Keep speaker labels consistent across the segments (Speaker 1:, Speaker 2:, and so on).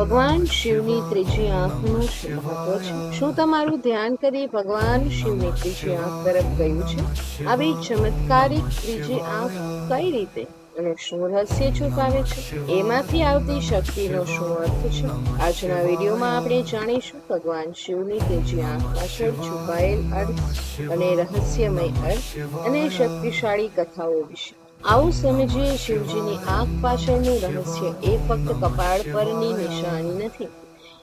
Speaker 1: ભગવાન શિવની ત્રીજી આંખનું શું મહત્વ છે. શું તમારું ધ્યાન કરી ભગવાન શિવની ત્રીજી આંખ તરફ ગયું છે? આવી ચમત્કારિક ત્રીજી આંખ કઈ રીતે અને શું રહસ્ય છુપાવે છે? એમાંથી આવતી શક્તિનો શું અર્થ છે? આજના વિડીયોમાં આપણે જાણીશું ભગવાન શિવની ત્રીજી આંખ પાછળ છુપાયેલ અર્થ અને રહસ્યમય અર્થ અને શક્તિશાળી કથાઓ વિશે. આવું સમજીએ શિવજીની આંખ પાછળનું રહસ્ય એ ફક્ત કપાળ પરની નિશાની નથી,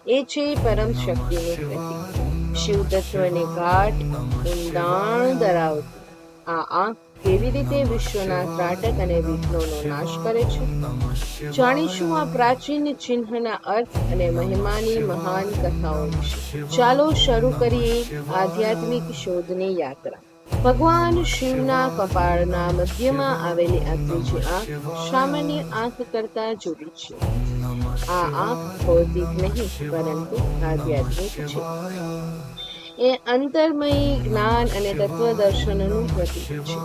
Speaker 1: એ છે પરમ શક્તિનું પ્રતીક. શિવ તત્વને ગાઢ, ઊંડાણ ધરાવતી. આ આંખ કેવી રીતે વિશ્વના ત્રાટક અને વિઘ્નોનો નાશ કરે છે? જાણીશું આ પ્રાચીન ચિહ્નના અર્થ અને મહિમાની મહાન કથાઓ વિશે. ચાલો શરૂ કરીએ આધ્યાત્મિક શોધની યાત્રા. ભગવાન શિવના કપાળના મધ્યમાં આવેલી આ ત્રીજી આંખ સામાન્ય આંખ કરતા જુદી છે. આ આંખ ભૌતિક નહીં, પરંતુ આધ્યાત્મિક છે. એ અંતર્મયી જ્ઞાન અને તત્વદર્શનનું પ્રતીક છે.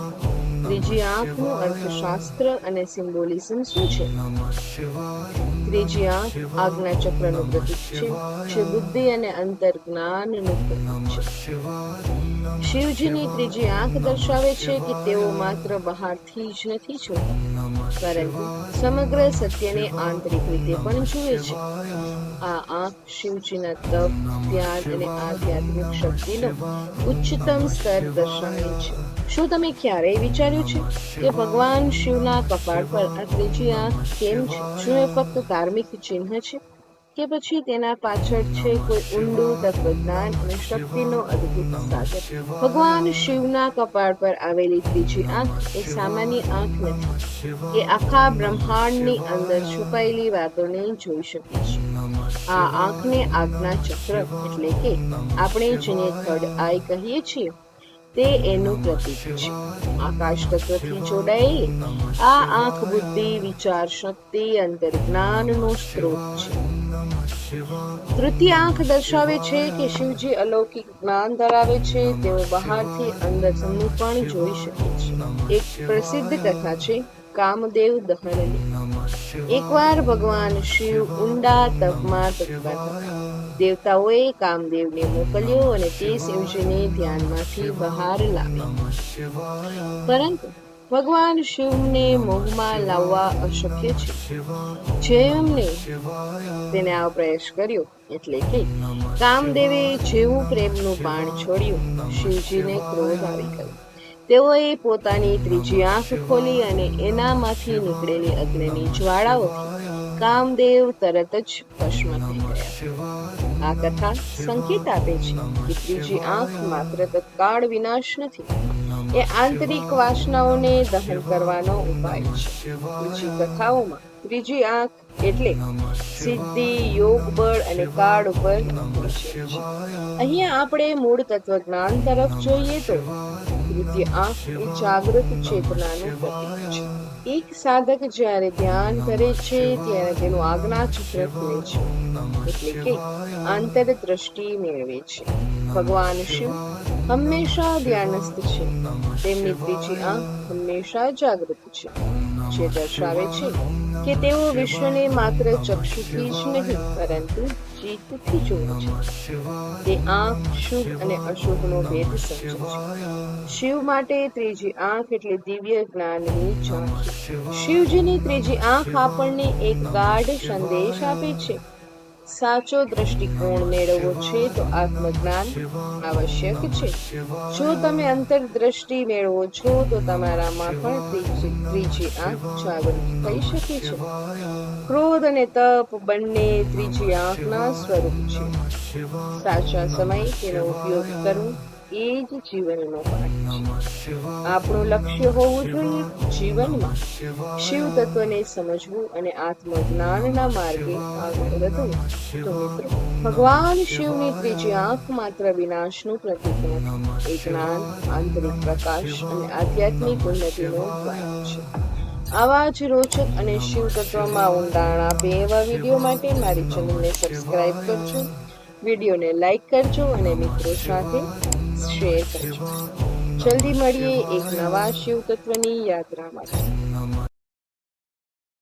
Speaker 1: ત્રીજી આંખનું અર્થશાસ્ત્ર અને સિમ્બોલિઝમ શું છે? ત્રીજી આંખ આજ્ઞા ચક્રનું પ્રતીક છે, જે બુદ્ધિ અને અંતર જ્ઞાનનું પ્રતીક છે. શિવજીની ત્રીજી આંખ દર્શાવે છે કે તેઓ માત્ર બહારથી જ નથી જોતા પરંતુ સમગ્ર સત્યને આંતરિક રીતે પણ જુએ છે. આ આંખ શિવજીના તપ ધ્યાન અને આધ્યાત્મિક શક્તિનો ઉચ્ચતમ સ્તર દર્શાવે છે. શું તમે ક્યારેય વિચાર્યું છે કે ભગવાન શિવના કપાળ પર આ ત્રીજી આંખ કેમ છે? શું એ ફક્ત ધાર્મિક ચિહ્ન છે? કે પછી તેના પાછળ છે કોઈ ઊંડું તત્વજ્ઞાન અને શક્તિનો અદ્ભુત સાગર. ભગવાન શિવના કપાળ પર આવેલી ત્રીજી આંખ એ સામાન્ય આંખ નથી. એ આખા બ્રહ્માંડની અંદર છુપાયેલી વાતોને જોઈ શકે છે. આ આંખને આજ્ઞા ચક્ર એટલે કે આપણે જેને થર્ડ આઈ કહીએ છીએ, તે એનું પ્રતીક છે. આકાશ તત્વથી જોડાયેલી આ આંખ બુદ્ધિ, વિચાર, શક્તિ અંતર્જ્ઞાનનો સ્ત્રોત છે. તૃતીય આંખ દર્શાવે છે કે શિવજી અલૌકિક જ્ઞાન ધરાવે છે. તેઓ બહારથી અંદર સમૂહ પણ જોઈ શકે છે. એક પ્રસિદ્ધ કથા છે, કામદેવ દહનની એકવાર ભગવાન શિવ ઊંડા તપમાં તપતા હતા. દેવતાઓએ કામદેવને મોકલ્યો અને તે શિવજીને ધ્યાનમાંથી બહાર લાવ્યા. પરંતુ ભગવાન શિવને મોહમાં લાવવા અશક્ય છે. જેમને તેને આ પ્રયાસ કર્યો એટલે કે કામદેવે જેવું પ્રેમનું બાણ છોડ્યું, શિવજીને ક્રોધ આવી ગયો. તેઓએ પોતાની ત્રીજી આંખ ખોલી અને એનામાંથી નીકળેલી અગ્નિની જ્વાળાઓથી કામદેવ તરત જ ભસ્મ થઈ ગયા. આ કથા સંકેત આપે છે કે ત્રીજી આંખ માત્ર તત્કાળ વિનાશ નથી એ આંતરિક વાસનાઓને દહન કરવાનો ઉપાય છે. ઊંચી કથાઓમાં ત્રીજી આંખ એટલે સિદ્ધિ, યોગ, બળ અને કાળ ઉપર અહીંયા આપણે મૂળ તત્વજ્ઞાન તરફ જોઈએ તો તૃતીય આંખની જાગૃત ચેતનાનું પ્રતીક છે એક સાધક જ્યારે ધ્યાન કરે છે ત્યારે તેનું આજ્ઞા ચિત્ર ખુલે છે એટલે કે આંતરદ્રષ્ટિ મેળવે છે ભગવાન શિવ હંમેશા ધ્યાનસ્થ છે તેમની ત્રીજી આંખ હંમેશા જાગૃત છે જે દર્શાવે છે કે તેઓ વિશ્વને માત્ર ચક્ષુથી જ નહીં પરંતુ ચિત્તથી જોવે છે. તે આંખ, શુભ અને અશુભનો ભેદ સમજે છે. શિવ માટે ત્રીજી આંખ એટલે દિવ્ય જ્ઞાનની ઝાંખી. શિવજીની ત્રીજી આંખ આપણને એક ગાઢ સંદેશ આપે છે. સાચો દ્રષ્ટિકોણ મેળવવો છે તો આત્મજ્ઞાન આવશ્યક છે. જો તમે અંતરદ્રષ્ટિ મેળવો છો, તો તમારામાં પણ ત્રીજી આંખ જાગૃત થઈ શકે છે. ક્રોધ અને તપ બંને ત્રીજી આંખના સ્વરૂપ છે. સાચા સમય તેનો ઉપયોગ કરવો એ જ જીવનનો આપણું લક્ષ્ય હોવું જોઈએ જીવનમાં. શિવ તત્વને સમજવું અને આત્મજ્ઞાનના માર્ગે આગળ વધવું. તો મિત્રો, ભગવાન શિવની ત્રીજી આંખ માત્ર વિનાશનું પ્રતીક નથી, એ જ્ઞાન, આંતરિક પ્રકાશ અને આધ્યાત્મિક ઉન્નતિનો દ્વાર છે. આવા જ રોચક અને શિવ તત્વમાં ઊંડાણ આપે એવા વીડિયો માટે મારી ચેનલને સબસ્ક્રાઇબ કરજો. વિડીયોને લાઈક કરજો અને મિત્રો સાથે શેર કરજો જલ્દી મળીએ એક નવા શિવ તત્વની યાત્રા માટે